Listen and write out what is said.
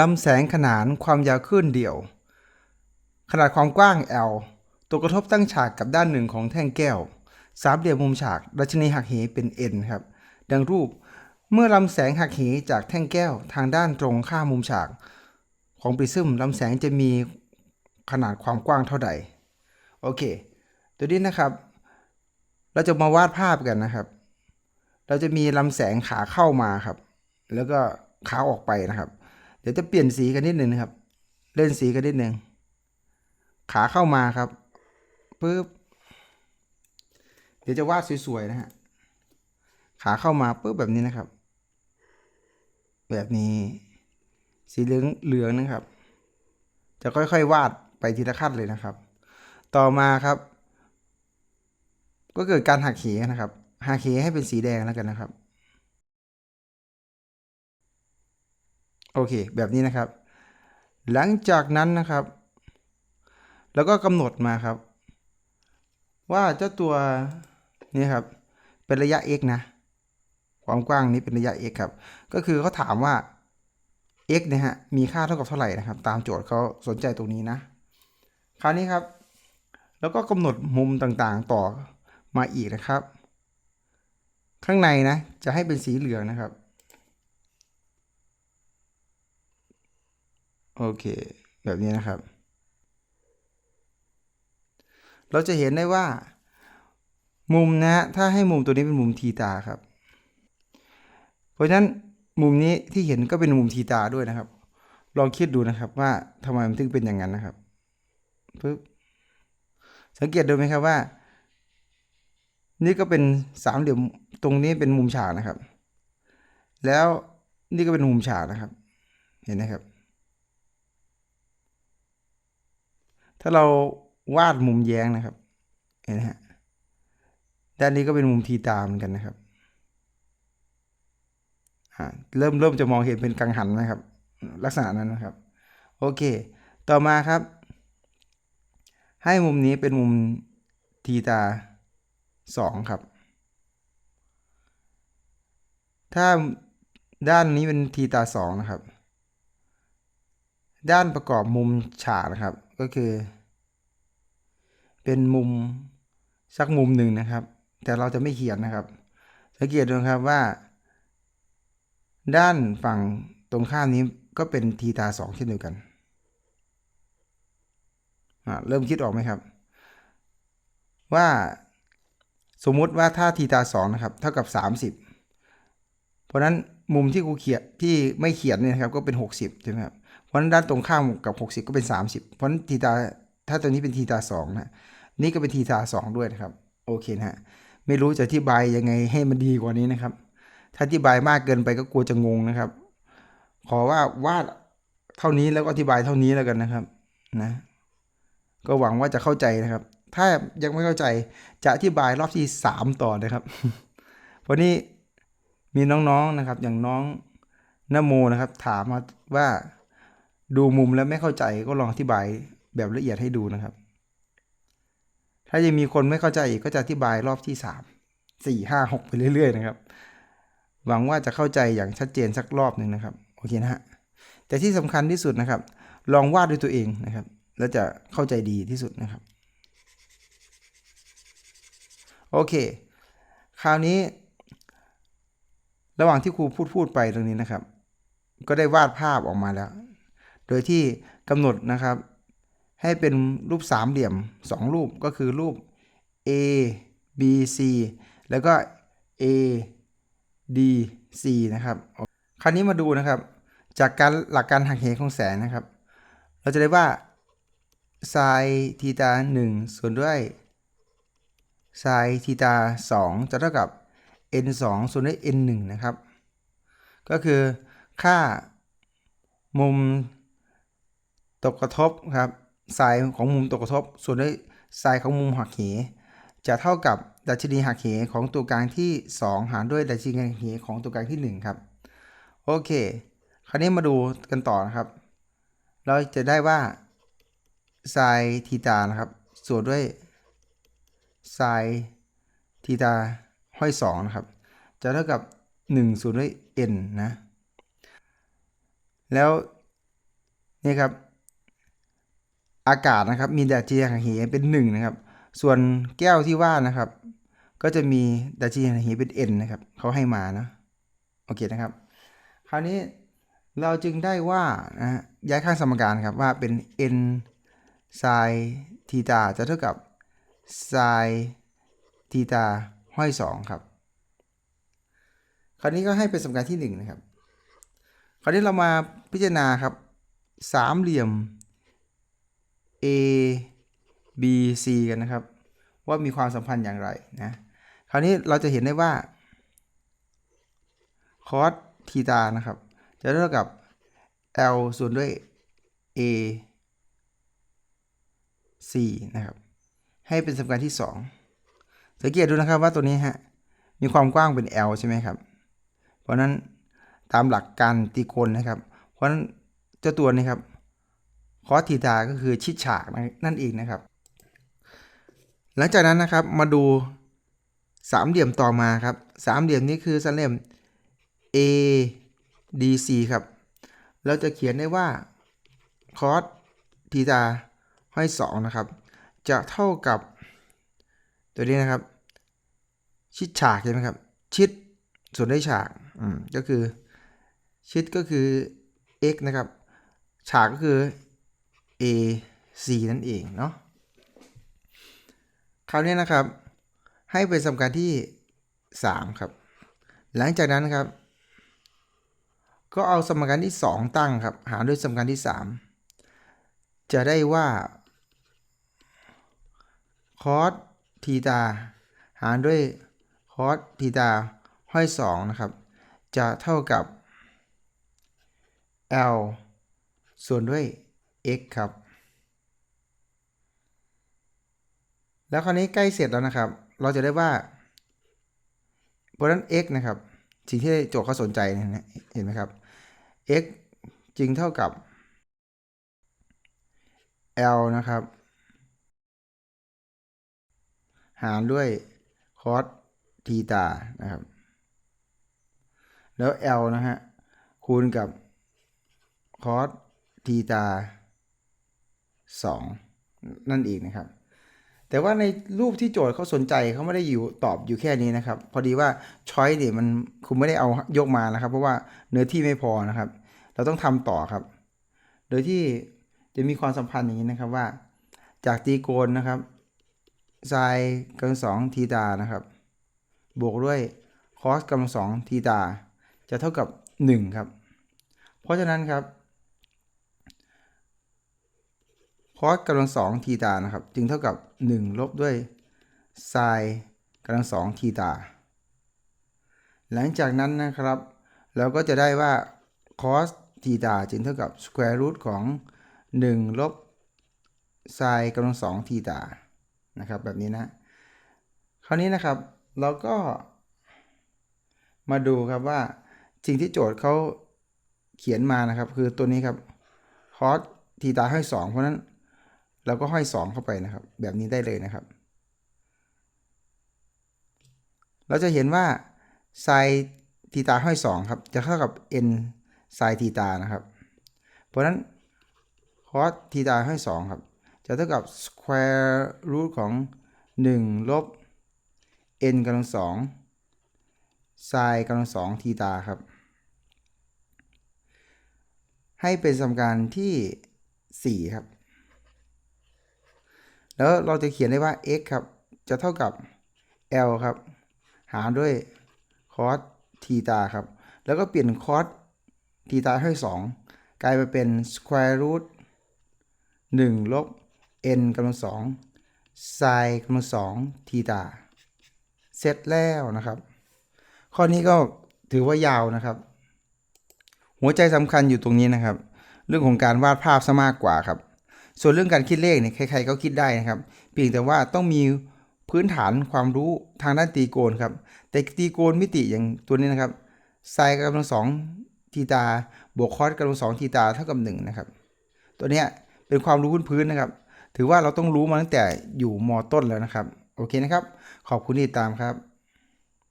ลำแสงขนานความยาวคลื่นเดี่ยว ขนาดความกว้าง L ตัวกระทบตั้งฉากกับด้านหนึ่งของแท่งแก้ว สามเหลี่ยมมุมฉาก ดัชนีหักเหเป็น n ครับ ดังรูป เมื่อลำแสงหักเหจากแท่งแก้วทางด้านตรงข้ามมุมฉาก ของปริซึมลำแสงจะมีขนาดความกว้างเท่าใด โอเค ตัวนี้นะครับ เราจะมาวาดภาพกันนะครับ เราจะมีลำแสงขาเข้ามาครับ แล้วก็ขาออกไปนะครับ ดี๋ยวจะเปลี่ยนสีกันนิดหนึ่งนะครับ เล่นสีกันนิดหนึ่ง ขาเข้ามาครับปึ๊บ เดี๋ยวจะวาดสวยๆนะฮะ ขาเข้ามาปึ๊บแบบนี้นะครับ แบบนี้ สีเหลืองเหลืองนะครับ จะค่อยๆวาดไปทีละขั้นเลยนะครับ ต่อมาครับ ก็เกิดการหักเหนะครับหักเหให้เป็นสีแดงแล้วกันนะครับ โอเค แบบนี้นะครับ หลังจากนั้นนะครับ แล้วก็กำหนดมาครับ ว่าเจ้าตัวนี่ครับ เป็นระยะ x นะ ความกว้างนี้เป็นระยะ x ครับ ก็คือเขาถามว่า x เนี่ยฮะ มีค่าเท่ากับเท่าไหร่นะครับ ตามโจทย์เขาสนใจตรงนี้นะ คราวนี้ครับ แล้วก็กำหนดมุมต่างๆต่อมาอีกนะครับ ข้างในนะ จะให้เป็นสีเหลืองนะครับ โอเค แบบนี้นะครับ เราจะเห็นได้ว่า มุมนะฮะถ้าให้มุมตัวนี้เป็นมุมทีตาครับ เพราะฉะนั้นมุมนี้ที่เห็นก็เป็นมุมทีตาด้วยนะครับ ลองคิดดูนะครับว่าทำไมมันถึงเป็นอย่างนั้นนะครับปึ๊บสังเกตดูไหมครับว่า นี่ก็เป็นสามเหลี่ยมตรงนี้เป็นมุมฉากนะครับ แล้วนี่ก็เป็นมุมฉากนะครับ เห็นไหมครับ ถ้าเราวาดมุมแย้งนะครับ เห็นไหมฮะ ด้านนี้ก็เป็นมุมทีตาเหมือนกันนะครับ เริ่มเริ่มจะมองเห็นเป็นกังหันนะครับ ลักษณะนั้นนะครับ โอเค ต่อมาครับ ให้มุมนี้เป็นมุมทีตาสองครับ ถ้าด้านนี้เป็นทีตาสองนะครับ ด้านประกอบมุมฉากนะครับ ก็คือ เป็นมุมสักมุมหนึ่งนะครับ แต่เราจะไม่เขียนนะครับ สังเกตดูครับว่า ด้านฝั่งตรงข้ามนี้ก็เป็นทีตาสองเช่นเดียวกันเริ่มคิดออกไหมครับ ว่าสมมุติว่าถ้าทีตาสองนะครับ เท่ากับ 30 เพราะนั้นมุมที่กูเขียนที่ไม่เขียนเนี่ยครับก็เป็น 60ใช่ไหมครับเพราะนั้นด้านตรงข้ามกับ 60 ก็เป็น 30 เพราะนั้นทีตา ถ้าตัวนี้เป็นทีตาสองนะนี่ก็เป็นทีตาสองด้วยนะครับ โอเคนะฮะไม่รู้จะอธิบายยังไงให้มันดีกว่านี้นะครับ ถ้าอธิบายมากเกินไปก็กลัวจะงงนะครับ ขอว่าวาดเท่านี้แล้วก็อธิบายเท่านี้แล้วกันนะครับนะก็หวังว่าจะเข้าใจนะครับ ถ้ายังไม่เข้าใจจะอธิบายรอบที่สามต่อนะครับวันนี้มีน้องๆนะครับ อย่างน้องนโมนะครับ ถามมาว่าดูมุมแล้วไม่เข้าใจก็ลองอธิบาย แบบละเอียดให้ดูนะครับ ถ้ายังมีคนไม่เข้าใจอีกก็จะอธิบายรอบที่สามสี่ห้าหกไปเรื่อย ๆ นะครับ หวังว่าจะเข้าใจอย่างชัดเจนสักรอบหนึ่งนะครับ โอเคนะฮะ แต่ที่สำคัญที่สุดนะครับ ลองวาดด้วยตัวเองนะครับ แล้วจะเข้าใจดีที่สุดนะครับ โอเค คราวนี้ ระหว่างที่ครูพูดพูดไปตรงนี้นะครับ ก็ได้วาดภาพออกมาแล้ว โดยที่กำหนดนะครับ ให้เป็นรูปสามเหลี่ยม 2 รูปก็คือรูป A B C แล้วก็ A D C นะครับคราวนี้มาดูนะครับ จากการหลักการหักเหของแสงนะครับ เราจะได้ว่าไซน์ทีตา1ส่วนด้วยไซน์ทีตา2จะเท่ากับ n 2ส่วนด้วย n 1นะครับ ก็คือค่ามุมตกกระทบครับ ไซน์ของมุมตกกระทบ ส่วนด้วยไซน์ของมุมหักเห จะเท่ากับดัชนีหักเหของตัวกลางที่ 2 หารด้วยดัชนีหักเหของตัวกลางที่ 1 ครับ โอเค คราวนี้มาดูกันต่อนะครับ เราจะได้ว่าไซน์ทีตานะครับ ส่วนด้วยไซน์ทีตาห้อย 2 นะครับ จะเท่ากับ 1 ส่วนด้วย n นะ แล้วนี่ครับ อากาศนะครับ มีดัชนีหักเหเป็นหนึ่งนะครับ ส่วนแก้วที่ว่านะครับ ก็จะมีดัชนีหักเหเป็น n นะครับเขาให้มานะโอเคนะครับ คราวนี้เราจึงได้ว่านะย้ายข้างสมการครับว่าเป็น n ไซทีตาจะเท่ากับไซทีตาห้อย 2 ครับ คราวนี้ก็ให้เป็นสมการที่ 1 นะครับ คราวนี้เรามาพิจารณาครับสามเหลี่ยม A B C กันนะครับ ว่ามีความสัมพันธ์อย่างไรนะคราวนี้เราจะเห็นได้ว่า cos ทีตานะครับ จะเท่ากับ L ส่วนด้วย A C นะครับ ให้เป็นสมการที่ 2 สังเกตดูนะครับว่าตัวนี้ฮะมีความกว้างเป็น L ใช่ไหมครับ เพราะนั้นตามหลักการตรีโกณนะครับ เพราะนั้นเจ้าตัวนี้ครับ คอสทีตาก็คือชิดฉากนั่นเองนะครับ หลังจากนั้นนะครับมาดูสามเหลี่ยมต่อมาครับสามเหลี่ยมนี้คือสามเหลี่ยม A D C ครับ เราจะเขียนได้ว่าคอสทีตาห้อย2นะครับ จะเท่ากับตัวนี้นะครับ ชิดฉากใช่ไหมครับ ชิดส่วนด้วยฉากอืมก็คือ ชิดก็คือ x นะครับ ฉากก็คือ a c นั่นเองเนาะคราวนี้นะครับ ให้เป็นสมการที่ 3 ครับ หลังจากนั้นครับ ก็เอาสมการที่ 2 ตั้งครับ หารด้วยสมการที่ 3 จะได้ว่า cos ทีตาหารด้วย cos ทีตาห้อย 2 นะครับ จะเท่ากับ L ส่วนด้วย x ครับ แล้วคราวนี้ใกล้เสร็จแล้วนะครับ เราจะได้ว่าเพราะนั้น x นะครับ สิ่งที่โจทย์เขาสนใจนะเห็นไหมครับ x จึงเท่ากับ L นะครับ หารด้วย cos ทีตานะครับ แล้ว L นะฮะคูณกับ cos ทีตา 2 นั่นเองนะครับ แต่ว่าในรูปที่โจทย์เขาสนใจเขาไม่ได้อยู่ตอบอยู่แค่นี้นะครับ พอดีว่าช้อยเนี่ยมันคุณไม่ได้เอายกมานะครับ เพราะว่าเนื้อที่ไม่พอนะครับ เราต้องทำต่อครับ โดยที่จะมีความสัมพันธ์อย่างนี้นะครับว่า จากตีโกณนะครับไซน์กำลังสองทีตานะครับ บวกด้วยคอสกำลังสองทีตาจะเท่ากับ 1 ครับ เพราะฉะนั้นครับ คอสกำลังสองทีตานะครับ จึงเท่ากับ 1 ลบด้วยไซน์กำลังสองทีตา หลังจากนั้นนะครับ เราก็จะได้ว่าคอสทีตาจึงเท่ากับสแควร์รูทของ 1 ลบไซน์กำลังสองทีตานะครับ แบบนี้นะ คราวนี้นะครับเราก็มาดูครับว่าสิ่งที่โจทย์เขาเขียนมานะครับ คือตัวนี้ครับคอสทีตาให้ 2 เพราะนั้น เราก็ห้อย 2 เข้าไปนะครับ แบบนี้ได้เลยนะครับ เราจะเห็นว่าไซทีตาห้อย 2 ครับ จะเท่ากับ n ไซทีตานะครับ เพราะนั้นคอสทีตาห้อย 2 ครับ จะเท่ากับ square root ของ 1 ลบ n กำลัง2ไซกำลัง2ทีตาครับ ให้เป็นสมการที่ 4 ครับ แล้วเราจะเขียนได้ว่า x ครับ จะเท่ากับ l ครับ หารด้วย cos ทีตาครับ แล้วก็เปลี่ยน cos ทีตาให้ 2 กลายไปเป็น square root 1 ลบ n กำลัง2ไซกำลัง2ทีตา เสร็จแล้วนะครับ ข้อนี้ก็ถือว่ายาวนะครับ หัวใจสำคัญอยู่ตรงนี้นะครับ เรื่องของการวาดภาพซะมากกว่าครับ ส่วนเรื่องการคิดเลขเนี่ยใครๆก็คิดได้นะครับ เพียงแต่ว่าต้องมีพื้นฐานความรู้ทางด้านตรีโกณครับ แต่ตรีโกณมิติอย่างตัวนี้นะครับไซน์กำลังสองทีตา บวกคอสกำลังสองทีตาเท่ากับหนึ่งนะครับ ตัวเนี้ยเป็นความรู้พื้นๆนะครับ ถือว่าเราต้องรู้มาตั้งแต่อยู่มต้นแล้วนะครับ โอเคนะครับ ขอบคุณที่ติดตามครับ